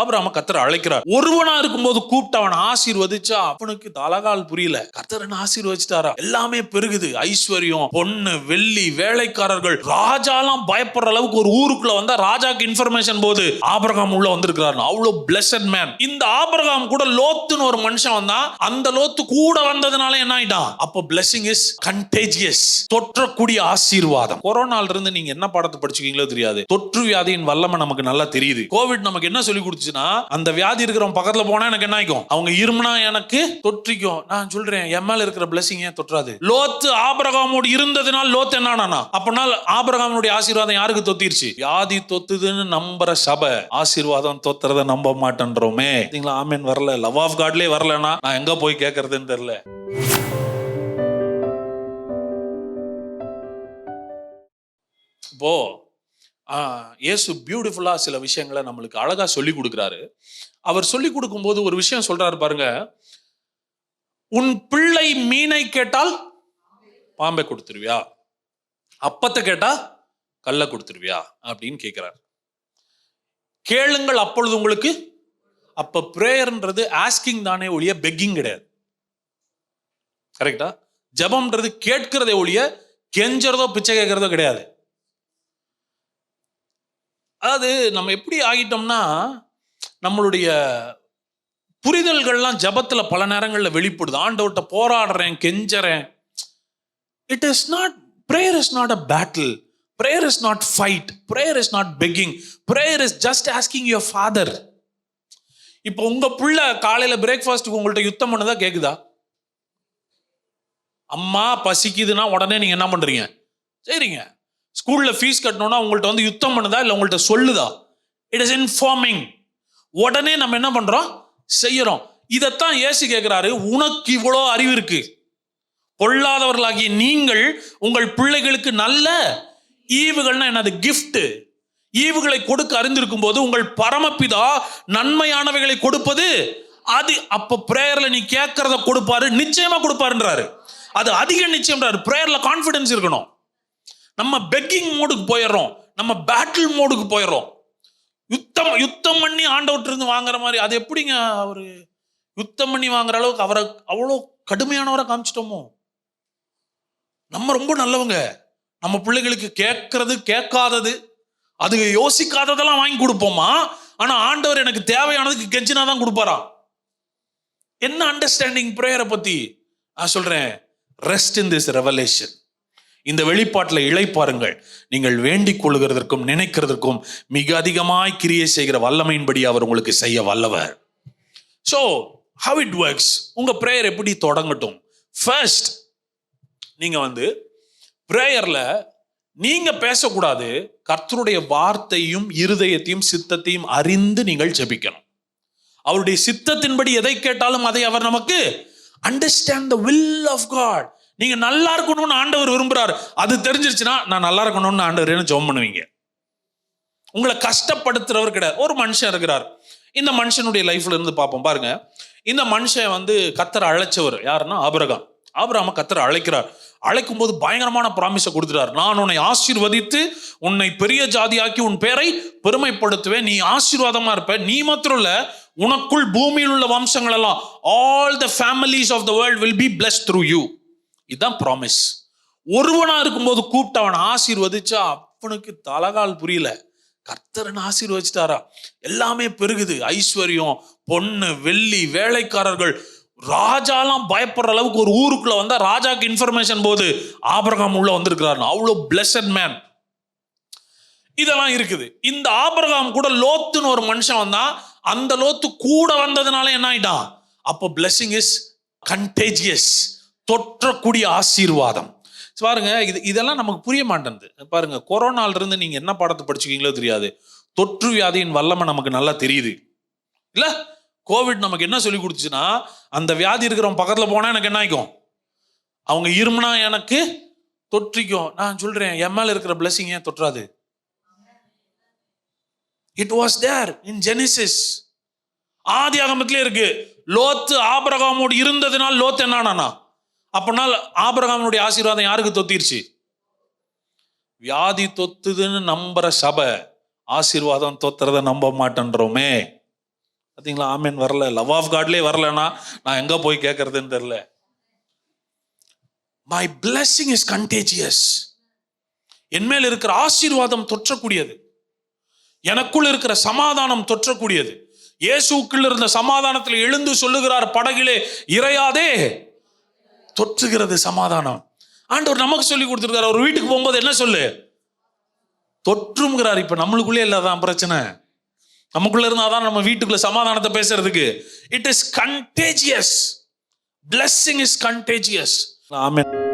ஆபிரகாம கத்தர் அழைக்கிறார். ஒருவனா இருக்கும்போது கூப்பிட்டு அவனை ஆசீர்வதிச்சா அவனுக்கு தலகால் புரியல. கத்தர் என்ன ஆசீர்வதிச்சிட்டாரா? எல்லாமே பெருகுது. ஐஸ்வர்யம் பொண்ணு வெள்ளி வேலைக்காரர்கள். ராஜாலாம் பயப்படுற அளவுக்கு ஒரு ஊருக்குள்ள வந்தா ராஜாக்கு இன்ஃபர்மேஷன் போது ஆபிரகாம் உள்ள வந்திருக்கிறாரு அவ்வளவு பிளஸட் மேன் இந்த ஆபிரகாம் கூட லோத்துன்னு ஒரு மனுஷன் வந்தா அந்த லோத்து கூட வந்ததுனால என்ன ஆயிட்டான் அப்போ பிளஸிங் இஸ் கண்டேஜியஸ் தொற்றக்கூடிய ஆசீர்வாதம். கொரோனால இருந்து நீங்க என்ன பாடத்தை படிச்சுக்கீங்களோ தெரியாது. தொற்று வியாதியின் வல்லமை நமக்கு நல்லா தெரியுது. கோவிட் நமக்கு என்ன சொல்லி கொடுத்துச்சுன்னா அந்த வியாதி இருக்கிறவங்க பக்கத்துல போனா எனக்கு என்ன ஆயிக்கும்? அவங்க இருமுனா எனக்கு தொற்றிக்கும். நான் சொல்றேன் என் மேல இருக்கிற பிளஸிங் ஏன் தொற்றாது? லோத்து ஆபரகாமோடு இருந்ததுனால் லோத்து என்னன்னா அப்பனால் ஆபிரகாமனுடைய ஆசீர்வாதம் யாருக்கு தொத்திருச்சு? வியாதி தொத்துதுன்னு நம்புற சபை. ஆசீர்வாதம் தொத்துறத நம்ப மாட்டேன்றோமே. பாத்தீங்களா ஆமேன் வரல? லவ் ஆஃப் காட்லயே வரலன்னா நான் எங்க போய் கேட்கறதுன்னு தெரியல. இப்போ இயேசு பியூட்டிஃபுல்லாக சில விஷயங்களை நம்மளுக்கு அழகாக சொல்லி கொடுக்குறாரு. அவர் சொல்லி கொடுக்கும்போது ஒரு விஷயம் சொல்றாரு பாருங்க. உன் பிள்ளை மீனை கேட்டால் பாம்பை கொடுத்துருவியா? அப்பத்தை கேட்டா கல்லை கொடுத்துருவியா? அப்படின்னு கேட்குறாரு கேளுங்கள் அப்பொழுது உங்களுக்கு அப்போ ப்ரேயர்ன்றது ஆஸ்கிங் தானே ஒழிய பெக்கிங் கிடையாது. கரெக்டா ஜெபம்ன்றது கேட்கிறதே ஒழிய கெஞ்சறதோ பிச்சை கேட்கறதோ கிடையாது. அதாவது நம்ம எப்படி ஆகிட்டோம்னா நம்மளுடைய புரிதல்கள்லாம் ஜபத்தில் பல நேரங்களில் வெளிப்படுது. ஆண்டவர்கிட்ட போராடுறேன் கெஞ்சறேன். It is not prayer is not a battle prayer is not fight prayer is not begging prayer is just asking your father இப்போ உங்கள் புள்ள காலையில் பிரேக்ஃபாஸ்ட்டுக்கு உங்கள்கிட்ட யுத்தம் பண்ணதா கேட்குதா அம்மா பசிக்குதுன்னா உடனே நீங்கள் என்ன பண்ணுறீங்க சரிங்க ஸ்கூல்ல ஃபீஸ் கட்டணும்னா உங்கள்ட்ட வந்து யுத்தம் பண்ணுதா இல்லை உங்கள்ட்ட சொல்லுதா? இட் இஸ் இன்ஃபார்மிங் உடனே நம்ம என்ன பண்றோம்? செய்யறோம். இதைத்தான் ஏசி கேட்கிறாரு உனக்கு இவ்வளோ அறிவு இருக்கு. பொல்லாதவர்களாகிய நீங்கள் உங்கள் பிள்ளைகளுக்கு நல்ல ஈவுகள்னா என்னது? கிஃப்ட் ஈவுகளை கொடுக்க அறிந்திருக்கும் போது உங்கள் பரமபிதா நன்மையானவைகளை கொடுப்பது அது. அப்ப பிரேயர்ல நீ கேட்கறத கொடுப்பாரு நிச்சயமா கொடுப்பாருன்றாரு. அது அதிக நிச்சயம்ன்றாரு. பிரேயர்ல கான்பிடன்ஸ் இருக்கணும். நம்ம பெக்கிங் மோடுக்கு போயிடுறோம். நம்ம பேட்டில் மோடுக்கு போயிடுறோம். யுத்தம் யுத்தம் பண்ணி ஆண்டவர்கிட்ட இருந்து வாங்குற மாதிரி அது எப்படிங்க அவர் யுத்தம் பண்ணி வாங்குற அளவுக்கு அவரை அவ்வளோ கடுமையானவரை காமிச்சிட்டோமோ? நம்ம ரொம்ப நல்லவங்க. நம்ம பிள்ளைகளுக்கு கேட்கறது கேட்காதது அது யோசிக்காததெல்லாம் வாங்கி கொடுப்போமா? ஆனால் ஆண்டவர் எனக்கு தேவையானதுக்கு கெஞ்சினா தான் கொடுப்பாரா? என்ன அண்டர்ஸ்டாண்டிங் ப்ரேயரை பற்றி நான் சொல்கிறேன் ரெஸ்ட் இன் திஸ் ரெவலேஷன் இந்த வெளிப்பாட்டில் இழைப்பாருங்கள் நீங்கள் வேண்டிக் கொள்கிறதற்கும் நினைக்கிறதற்கும் மிக அதிகமாய் கிரியை செய்கிற வல்லமையின்படி அவர் உங்களுக்கு செய்ய வல்லவர். ஸோ ஹவ் இட் ஒர்க்ஸ் உங்கள் ப்ரேயர் எப்படி தொடங்கட்டும்? ஃபர்ஸ்ட் நீங்கள் வந்து ப்ரேயரில் நீங்கள் பேசக்கூடாது கர்த்தருடைய வார்த்தையும் இருதயத்தையும் சித்தத்தையும் அறிந்து நீங்கள் ஜெபிக்கணும். அவருடைய சித்தத்தின்படி எதை கேட்டாலும் அதை அவர் நமக்கு understand the will of God நீங்க நல்லா இருக்கணும்னு ஆண்டவர் விரும்புறாரு. அது தெரிஞ்சிருச்சுன்னா நான் நல்லா இருக்கணும்னு ஆண்டவர் ஜெபம் பண்ணுவீங்க? உங்களை கஷ்டப்படுத்துறவர் கிடையாது. ஒரு மனுஷன் இருக்கிறார். இந்த மனுஷனுடைய லைஃப்ல இருந்து பார்ப்போம். பாருங்க. இந்த மனுஷன் வந்து கத்தரை அழைச்சவர் யாருன்னா ஆபரகம். ஆபிரகாம கத்தரை அழைக்கிறார். அழைக்கும் போது பயங்கரமான ப்ராமிஸை கொடுத்துட்டார். நான் உன்னை ஆசீர்வதித்து உன்னை பெரிய ஜாதியாக்கி உன் பேரை பெருமைப்படுத்துவேன். நீ ஆசீர்வாதமா இருப்ப. நீ மாத்திரம் இல்ல உனக்குள் பூமியில் உள்ள வம்சங்கள் எல்லாம் all the families of the world will be bless through you இதுதான் ப்ராமிஸ் ஒருவனா இருக்கும்போது கூப்பிட்டு அவன் ஆசீர்வதிச்சா அப்பனுக்கு தலகால் புரியல. கர்த்தரன் ஆசீர்வதிச்சிட்டாரா? எல்லாமே பெருகுது. ஐஸ்வர்யம் பொண்ணு வெள்ளி வேலைக்காரர்கள். ராஜாலாம் பயப்படுற அளவுக்கு ஒரு ஊருக்குள்ள வந்தா ராஜாக்கு இன்ஃபர்மேஷன் போது ஆபரகாம் உள்ள வந்திருக்கிறார். அவ்வளோ பிளஸட் மேன் இதெல்லாம் இருக்குது. இந்த ஆபரகாம் கூட லோத்துன்னு ஒரு மனுஷன் வந்தா அந்த லோத்து கூட வந்ததுனால என்ன ஆயிட்டான்? அப்போ பிளெஸிங் இஸ் கண்டேஜியஸ் தொற்றக்கூடிய ஆசீர்வாதம். பாருங்க இது இதெல்லாம் நமக்கு புரிய மாட்டேங்குது பாருங்க கொரோனால இருந்து நீங்க என்ன பாடத்தை படிச்சுக்கீங்களோ தெரியாது. தொற்று வியாதியின் வல்லமை நமக்கு நல்லா தெரியுது. இல்ல? கோவிட் நமக்கு என்ன சொல்லி கொடுத்துச்சுன்னா அந்த வியாதி இருக்கிறவங்க பக்கத்துல போனா எனக்கு என்ன ஆயிக்கும்? அவங்க இருமுனா எனக்கு தொற்றிக்கும். நான் சொல்றேன் என் மேல இருக்கிற பிளஸிங் ஏன் தொற்றாது? It was there in Genesis ஆதி ஆகமத்திலே இருக்கு. லோத்து ஆபரகாமோடு இருந்ததுனால் லோத்து என்னானா அப்பனால் ஆபரகாமனுடைய ஆசீர்வாதம் யாருக்கு தொத்திருச்சு? வியாதி தொத்துதுன்னு நம்புற சபை ஆசீர்வாதம் தொத்துறத நம்ப மாட்டேன்றோமே. பார்த்தீங்களா ஆமேன். வரல. லவ் ஆஃப் காட்லேயே வரலன்னா நான் எங்கே போய் கேட்கறதுன்னு தெரில மை blessing இஸ் கண்டேஜியஸ் என் மேல் இருக்கிற ஆசீர்வாதம் தொற்றக்கூடியது. எனக்குள் இருக்கிற சமாதானம் தொற்றக்கூடியது. இயேசுக்குள் இருந்த சமாதானத்தில் எழுந்து சொல்லுகிறார் படகிலே இறையாதே! தொற்றுகிறது சமாதானம். ஆண்டவர் நமக்கு சொல்லி கொடுத்துருக்காரு. ஒரு வீட்டுக்கு போகும்போது என்ன சொல்லு? தொற்றுங்கிறார் இப்ப. நம்மளுக்குள்ளே இல்லாதான் பிரச்சனை. நமக்குள்ள இருந்தாதான் நம்ம வீட்டுக்குள்ள சமாதானத்தை பேசுறதுக்கு. It is contagious blessing is contagious amen.